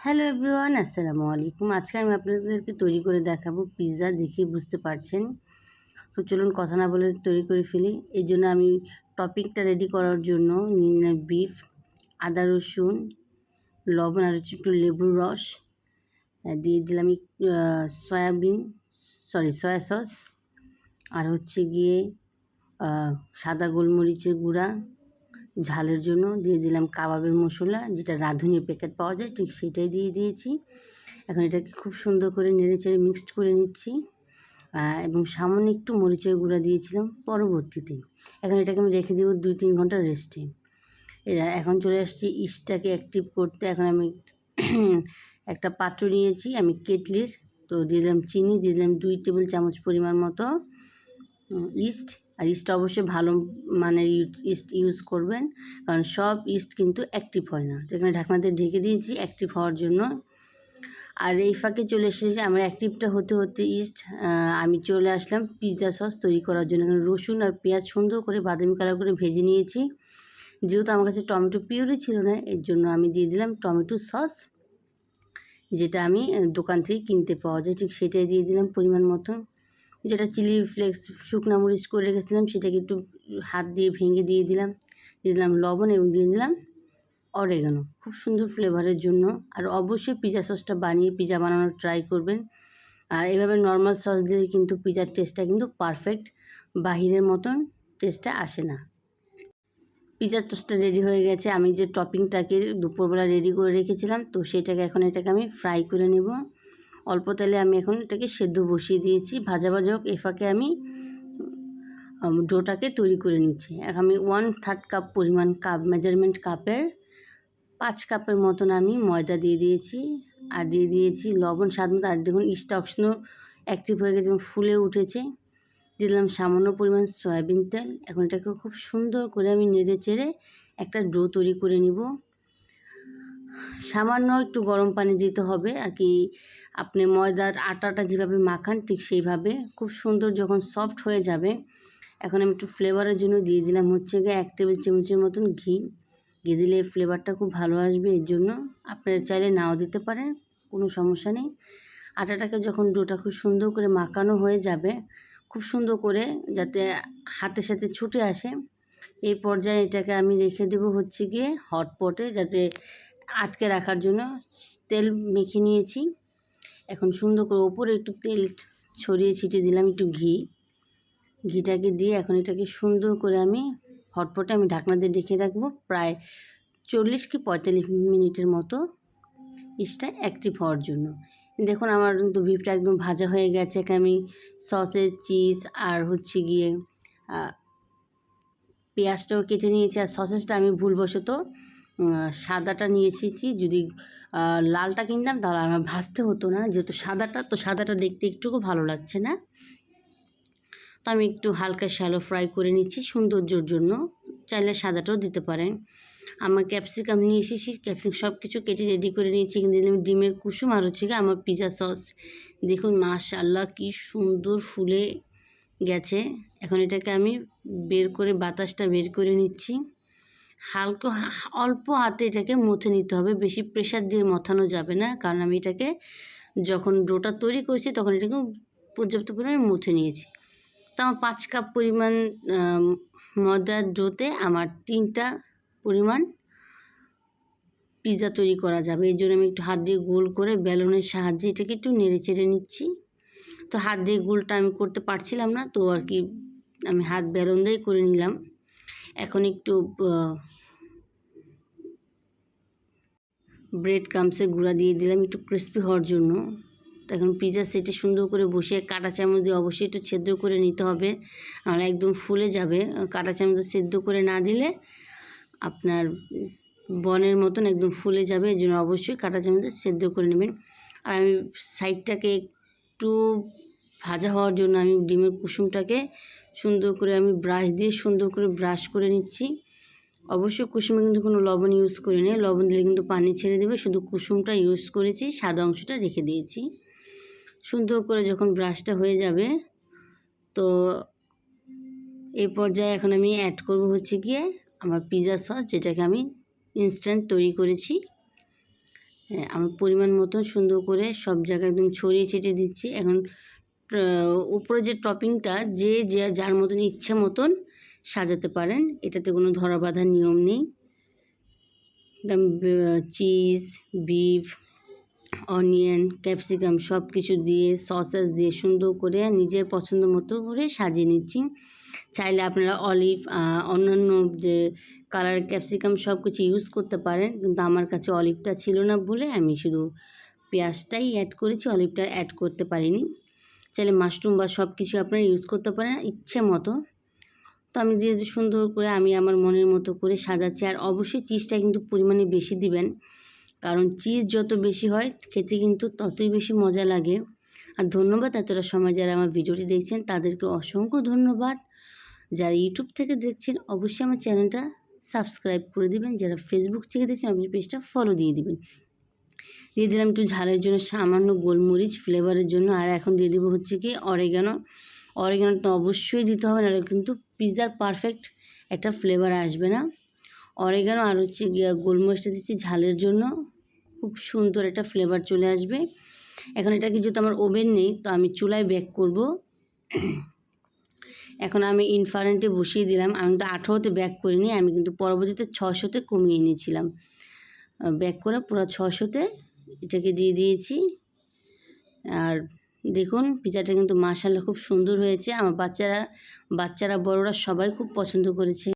Hello everyone আসসালামু আলাইকুম আজকে আমি আপনাদেরকে তৈরি করে দেখাবো পিৎজা দেখে বুঝতে পারছেন। তো চলুন কথা না বলে তৈরি করে ফেলি। এই জন্য আমি টপিকটা রেডি করার জন্য নিয়ে নিলাম বিফ আদা রসুন, লবণ আর হচ্ছে একটু লেবুর রস। দিয়ে দিলাম সয়াবিন সরি সয়া সস আর হচ্ছে গিয়ে সাদা গোলমরিচের গুঁড়া। ঝালের জন্য দিয়ে দিলাম কাবাবের মশলা, যেটা রাঁধুনির প্যাকেট পাওয়া যায়, ঠিক সেটাই দিয়ে দিয়েছি। এখন এটাকে খুব সুন্দর করে নেড়ে চেড়ে মিক্সড করে নিচ্ছি। এবং সামান্য একটু মরিচের গুঁড়া দিয়েছিলাম পরবর্তীতে। এখন এটাকে আমি রেখে দেবো দুই তিন ঘণ্টা রেস্টে এখন চলে আসছি ইস্টটাকে অ্যাক্টিভ করতে। এখন আমি একটা পাত্র নিয়েছি, আমি কেটলির। তো দিয়ে দিলাম চিনি, দিয়ে দিলাম দুই টেবিল চামচ পরিমাণ মতো ইস্ট আর ইস্ট অবশ্যই ভালো মানের ইস্ট ইউজ করবেন। কারণ সব ইস্ট কিন্তু অ্যাক্টিভ হয় না। তো এখানে ঢাকনাতে ঢেকে দিয়েছি অ্যাক্টিভ হওয়ার জন্য। আর এই ফাঁকে চলে এসেছে আমার অ্যাক্টিভটা হতে হতে ইস্ট আমি চলে আসলাম পিৎজা সস তৈরি করার জন্য। এখানে রসুন আর পেঁয়াজ সুন্দর করে বাদামি কালার করে ভেজে নিয়েছি। যেহেতু আমার কাছে টমেটো পিউরি ছিল না, এর জন্য আমি দিয়ে দিলাম টমেটো সস যেটা আমি দোকান থেকে কিনতে পাওয়া যায়। ঠিক সেটাই দিয়ে দিলাম পরিমাণ মতন। যেটা চিলি ফ্লেক্স, শুকনো মরিচ করে রেখেছিলাম, সেটাকে একটু হাত দিয়ে ভেঙে দিয়ে দিলাম দিয়ে দিলাম লবণ এবং দিয়ে দিলাম অরেগানো খুব সুন্দর ফ্লেভারের জন্য। আর অবশ্যই পিৎজা সসটা বানিয়ে পিৎজা বানানোর ট্রাই করবেন। আর এভাবে নর্মাল সস দিলে কিন্তু পিৎজার টেস্টটা কিন্তু পারফেক্ট বাহিরের মতন টেস্টটা আসে না। পিৎজার টোস্টটা রেডি হয়ে গেছে। আমি যে টপিংটাকে দুপুরবেলা রেডি করে রেখেছিলাম, তো সেটাকে এখন এটাকে আমি ফ্রাই করে নেব। অল্প তেলে আমি এখন এটাকে সেদ্ধ বসিয়ে দিয়েছি। ভাজা ভাজা হোক, এ ফাঁকে আমি ডোটাকে তৈরি করে নিচ্ছি। এখন আমি ওয়ান থার্ড কাপ পরিমাণ কাপ মেজারমেন্ট কাপের পাঁচ কাপের মতন আমি ময়দা দিয়ে দিয়েছি। আর দিয়ে দিয়েছি লবণ, স্বাদ মতো। আর দেখুন স্টকশনও অ্যাক্টিভ হয়ে গেছে ফুলে উঠেছে। দিলাম সামান্য পরিমাণ সয়াবিন তেল। এখন এটাকে খুব সুন্দর করে আমি নেড়ে চেড়ে একটা ডো তৈরি করে নিব। সামান্য একটু গরম পানি দিতে হবে। আর কি আপনি ময়দার আটাটা যেভাবে মাখান ঠিক সেইভাবে। খুব সুন্দর যখন সফট হয়ে যাবে, এখন আমি একটু ফ্লেভারের জন্য দিয়ে দিলাম হচ্ছে গিয়ে এক টেবিল চামচের মতন ঘি। ঘি দিলে ফ্লেভারটা খুব ভালো আসবে, এর জন্য আপনারা চাইলে নাও দিতে পারেন, কোনো সমস্যা নেই। আটাটাকে যখন ডোটা খুব সুন্দর করে মাখানো হয়ে যাবে, খুব সুন্দর করে যাতে হাতের সাথে ছুটে আসে, এই পর্যায়ে এটাকে আমি রেখে দেবো হচ্ছে গিয়ে হটপটে যাতে আটকে রাখার জন্য তেল মেখে নিয়েছি। এখন সুন্দর করে ওপরে একটু তেল ছড়িয়ে ছিটিয়ে দিলাম একটু ঘি। ঘিটাকে দিয়ে এখন এটাকে সুন্দর করে আমি হটপটে আমি ঢাকনা দিয়ে ঢেকে রাখব প্রায় চল্লিশ কি পঁয়তাল্লিশ মিনিটের মতো ইস্টটা অ্যাক্টিভ হওয়ার জন্য। দেখুন আমার কিন্তু বিফটা একদম ভাজা হয়ে গেছে। আমি সসেজ চিজ আর হচ্ছে গিয়ে পেঁয়াজটাও কেটে নিয়েছি। আর সসেজটা আমি ভুলবশত সাদাটা নিয়ে এসেছি। যদি লালটা কিনতাম তাহলে আমার ভাজতে হতো না। যেহেতু সাদাটা, তো সাদাটা দেখতে একটুকু ভালো লাগছে না। তো আমি একটু হালকা শ্যালো ফ্রাই করে নিচ্ছি সৌন্দর্যর জন্য। চাইলে সাদাটাও দিতে পারেন। আমার ক্যাপসিকাম নিয়ে এসেছি। ক্যাপসিকাম সব কিছু কেটে রেডি করে নিয়েছি। এখানে দিলাম ডিমের কুসুম আর হচ্ছে আমার পিৎজা সস দেখুন মাশাল্লাহ কি সুন্দর ফুলে গেছে। এখন এটাকে আমি বের করে বাতাসটা বের করে নিচ্ছি। হালকা অল্প হাতে এটাকে মথে নিতে হবে। বেশি প্রেশার দিয়ে মথানো যাবে না। কারণ আমি এটাকে যখন ডোটা তৈরি করেছি, তখন এটাকে পর্যাপ্ত পরিমাণে মুছে নিয়েছি। তো আমার পাঁচ কাপ পরিমাণ ময়দার ডোতে আমার তিনটা পরিমাণ পিৎজা তৈরি করা যাবে। এই জন্য আমি একটু হাত দিয়ে গোল করে বেলুনের সাহায্যে এটাকে একটু নেড়ে চেড়ে নিচ্ছি। তো হাত দিয়ে গোলটা আমি করতে পারছিলাম না, তো আর কি আমি হাত বেলুন দিয়েই করে নিলাম। এখন একটু ব্রেড ক্রামসের গুঁড়া দিয়ে দিলাম, একটু ক্রিস্পি হওয়ার জন্য। তো এখন পিৎজা সেটে সুন্দর করে বসিয়ে কাঁটা চামচ দিয়ে অবশ্যই একটু সেদ্ধ করে নিতে হবে। নাহলে একদম ফুলে যাবে। কাঁটা চামচ সেদ্ধ করে না দিলে আপনার বনের মতন একদম ফুলে যাবে। এর জন্য অবশ্যই কাঁটা চামচে সেদ্ধ করে নেবেন। আর আমি সাইডটাকে একটু ভাজা হওয়ার জন্য আমি ডিমের কুসুমটাকে সুন্দর করে আমি ব্রাশ দিয়ে সুন্দর করে ব্রাশ করে নিচ্ছি। অবশ্যই কুসুমে কিন্তু কোনো লবণ ইউজ করি না লবণ দিলে কিন্তু পানি ছেড়ে দেবে। শুধু কুসুমটা ইউজ করেছি সাদা অংশটা রেখে দিয়েছি। সুন্দর করে যখন ব্রাশটা হয়ে যাবে তো এই পর্যায়ে এখন আমি অ্যাড করব হচ্ছে গিয়ে আমার পিৎজা সস যেটাকে আমি ইনস্ট্যান্ট তৈরি করেছি। হ্যাঁ, আমার পরিমাণ মতন সুন্দর করে সব জায়গায় একদম ছড়িয়ে ছিটিয়ে দিচ্ছি। এখন উপরে যে টপিংটা, যে যে, যার মতন ইচ্ছে মতন সাজাতে পারেন, এটাতে কোনো ধরা বাঁধার নিয়ম নেই। চিজ, বিফ, অনিয়ন, ক্যাপসিকাম সব কিছু দিয়ে, সসেস দিয়ে সুন্দর করে নিজের পছন্দ মতো করে সাজিয়ে নিচ্ছি। চাইলে আপনারা অলিভ অন্যান্য যে কালার ক্যাপসিকাম সব কিছু ইউজ করতে পারেন, কিন্তু আমার কাছে অলিভটা ছিল না বলে আমি শুধু পেঁয়াজটাই অ্যাড করেছি, অলিভটা অ্যাড করতে পারিনি। চাইলে মাশরুম বা সব কিছু আপনারা ইউজ করতে পারেন ইচ্ছে মতো। তো আমি দিয়ে সুন্দর করে আমি আমার মনের মতো করে সাজাচ্ছি, আর অবশ্যই চিজটা কিন্তু পরিমাণে বেশি দিবেন। কারণ চিজ যত বেশি হয়, খেতে কিন্তু ততই বেশি মজা লাগে। আর ধন্যবাদ এতটা সময় যারা আমার ভিডিওটি দেখছেন, তাদেরকে অসংখ্য ধন্যবাদ। যারা ইউটিউব থেকে দেখছেন, অবশ্যই আমার চ্যানেলটা সাবস্ক্রাইব করে দিবেন। যারা ফেসবুক থেকে দেখছেন আপনি পেজটা ফলো দিয়ে দিবেন। দিয়ে দিলাম একটু ঝালের জন্য সামান্য গোলমরিচ ফ্লেভারের জন্য। আর এখন দিয়ে দেবো হচ্ছে কি অরেগানো অরেগানোটা অবশ্যই দিতে হবে না কিন্তু পিৎজার পারফেক্ট একটা ফ্লেভার আসবে না। অরেগানো আর হচ্ছে গোলমরিচটা দিচ্ছি ঝালের জন্য। খুব সুন্দর একটা ফ্লেভার চলে আসবে। এখন এটাকে যেহেতু আমার ওভেন নেই, তো আমি চুলায় বেক করব। এখন আমি ইনফারেন্টে বসিয়ে দিলাম। আমি তো আঠারোতে ব্যাক করিনি, আমি কিন্তু পরবর্তীতে ছশোতে কমিয়ে নিয়েছিলাম ব্যাক করে পুরো ছশোতে এটাকে দিয়ে দিয়েছি। আর দেখুন পিজাটা কিন্তু মাসাল্লা খুব সুন্দর হয়েছে। আমার বাচ্চারা বাচ্চারা, বড়রা সবাই খুব পছন্দ করেছে।